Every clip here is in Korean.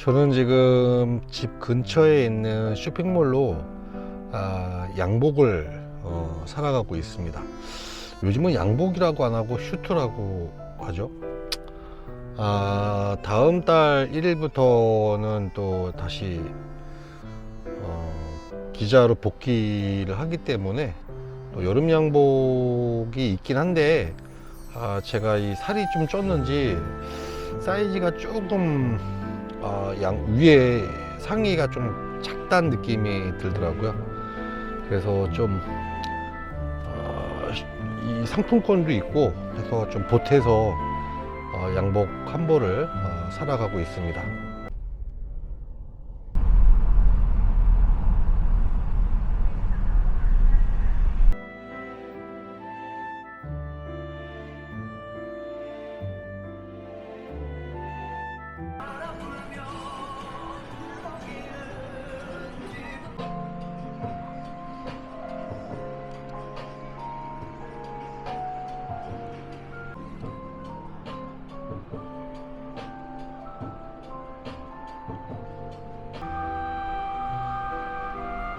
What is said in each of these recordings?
저는 지금 집 근처에 있는 쇼핑몰로 아, 양복을 어, 살아가고 있습니다. 요즘은 양복이라고 안 하고 슈트라고 하죠. 아, 다음 달 1일부터는 또 다시 어, 기자로 복귀를 하기 때문에 또 여름 양복이 있긴 한데 아, 제가 이 살이 좀 쪘는지 사이즈가 조금 아, 양 위에 상의가 좀 작다는 느낌이 들더라고요. 그래서 좀 어, 이 상품권도 있고 해서 좀 보태서 어, 양복 한 벌을 어, 살아가고 있습니다.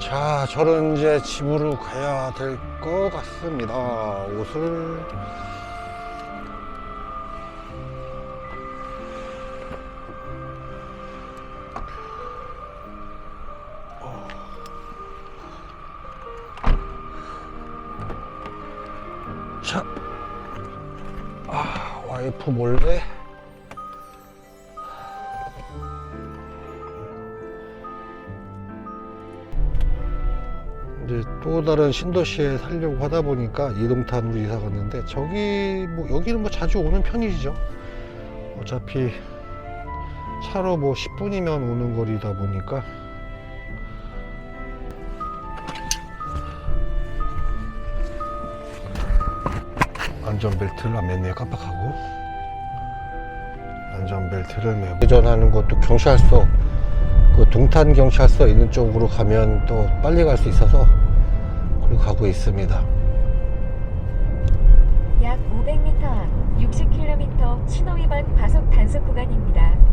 자, 저는 이제 집으로 가야 될 것 같습니다. 옷을. 자, 아, 와이프 몰래 이제 또 다른 신도시에 살려고 하다 보니까 이동탄으로 이사 갔는데 저기 뭐 여기는 뭐 자주 오는 편이죠. 어차피 차로 뭐 10분이면 오는 거리다 보니까 안전벨트를 안 맸네요 깜빡하고 안전벨트를 매고 회전하는 것도 경찰서 그 동탄 경찰서 있는 쪽으로 가면 또 빨리 갈 수 있어서 그리고 가고 있습니다. 약 500m 앞 60km 신호 위반 과속 단속 구간입니다.